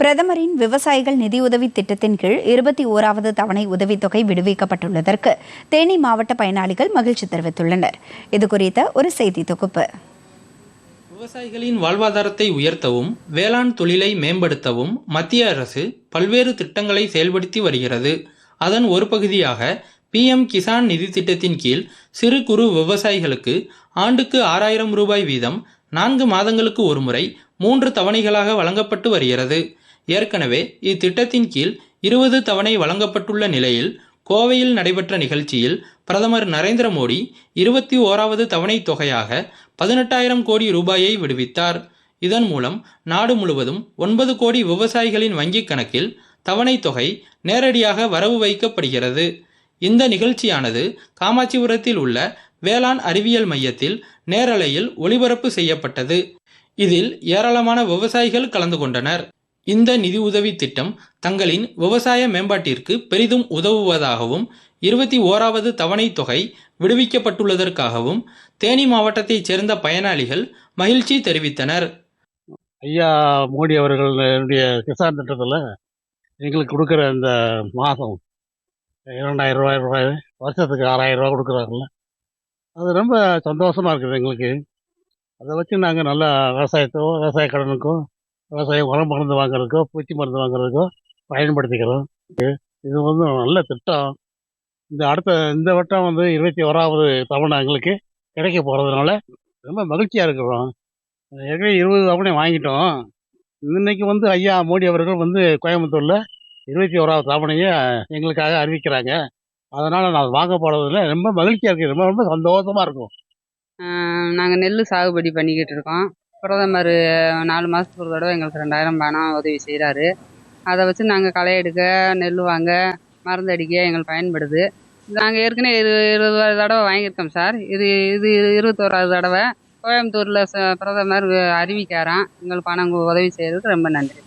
பிரதமரின் விவசாயிகள் நிதியுதவி திட்டத்தின் கீழ் இருபத்தி ஓராவது தவணை உதவித்தொகை விடுவிக்கப்பட்டுள்ளதற்கு தேனி மாவட்ட பயனாளிகள் மகிழ்ச்சி தெரிவித்துள்ளனர். இதுகுறித்த ஒரு செய்தி தொகுப்பு. விவசாயிகளின் வாழ்வாதாரத்தை உயர்த்தவும் வேளாண் தொழிலை மேம்படுத்தவும் மத்திய அரசு பல்வேறு திட்டங்களை செயல்படுத்தி வருகிறது. அதன் ஒரு பகுதியாக பிஎம் கிசான் நிதி திட்டத்தின் கீழ் சிறு குறு விவசாயிகளுக்கு ஆண்டுக்கு ஆறாயிரம் ரூபாய் வீதம் நான்கு மாதங்களுக்கு ஒருமுறை மூன்று தவணைகளாக வழங்கப்பட்டு வருகிறது. ஏற்கனவே இத்திட்டத்தின் கீழ் இருபது தவணை வழங்கப்பட்டுள்ள நிலையில் கோவையில் நடைபெற்ற நிகழ்ச்சியில் பிரதமர் நரேந்திர மோடி இருபத்தி ஓராவது தவணை தொகையாக பதினெட்டாயிரம் கோடி ரூபாயை விடுவித்தார். இதன் மூலம் நாடு முழுவதும் ஒன்பது கோடி விவசாயிகளின் வங்கிக் கணக்கில் தவணை தொகை நேரடியாக வரவு வைக்கப்படுகிறது. இந்த நிகழ்ச்சியானது காமாட்சிபுரத்தில் உள்ள வேளாண் அறிவியல் மையத்தில் நேரலையில் ஒளிபரப்பு செய்யப்பட்டது. இதில் ஏராளமான விவசாயிகள் கலந்து கொண்டனர். இந்த நிதியுதவி திட்டம் தங்களின் விவசாய மேம்பாட்டிற்கு பெரிதும் உதவுவதாகவும் இருபத்தி ஓராவது தவணை தொகை விடுவிக்கப்பட்டுள்ளதற்காகவும் தேனி மாவட்டத்தைச் சேர்ந்த பயனாளிகள் மகிழ்ச்சி தெரிவித்தனர். ஐயா மோடி அவர்களுடைய கிசான் திட்டத்தில் எங்களுக்கு கொடுக்குற இந்த மாதம் இரண்டாயிரம் ரூபாய் ரூபாய் வருஷத்துக்கு ஆறாயிரம் ரூபாய் கொடுக்குறாங்கல்ல. அது ரொம்ப சந்தோஷமாக இருக்குது எங்களுக்கு. அதை வச்சு நாங்கள் நல்லா விவசாயத்தோ விவசாய கடனுக்கோ விவசாய உரம் மருந்து வாங்குறதுக்கோ பூச்சி மருந்து வாங்குறதுக்கோ பயன்படுத்திக்கிறோம். இது வந்து நல்ல திட்டம். இந்த அடுத்த இந்த வட்டம் வந்து இருபத்தி ஓராவது தவணை எங்களுக்கு கிடைக்க போகிறதுனால ரொம்ப மகிழ்ச்சியாக இருக்கிறோம். ஏற்கனவே இருபது தவணை வாங்கிட்டோம். இன்னைக்கு வந்து ஐயா மோடி அவர்கள் வந்து கோயம்புத்தூரில் இருபத்தி ஓராவது தவணையை எங்களுக்காக அறிவிக்கிறாங்க. அதனால் நான் வாங்க போகிறதுல ரொம்ப மகிழ்ச்சியாக இருக்குது ரொம்ப ரொம்ப சந்தோஷமாக இருக்கும். நாங்கள் நெல் சாகுபடி பண்ணிக்கிட்டு இருக்கோம். பிரதமர் நாலு மாதத்துக்கு ஒரு தடவை எங்களுக்கு ரெண்டாயிரம் பணம் உதவி செய்கிறாரு அதை வச்சு நாங்கள் களை எடுக்க நெல் வாங்க மருந்து அடிக்க எங்களுக்கு பயன்படுது. நாங்கள் ஏற்கனவே இரு இருபது தடவை வாங்கியிருக்கோம் சார். இது இது இருபத்தோராது தடவை. கோயம்புத்தூரில் ச பிரதமர் அறிவிக்காராம். எங்களுக்கு பணம் உதவி செய்கிறதுக்கு ரொம்ப நன்றி.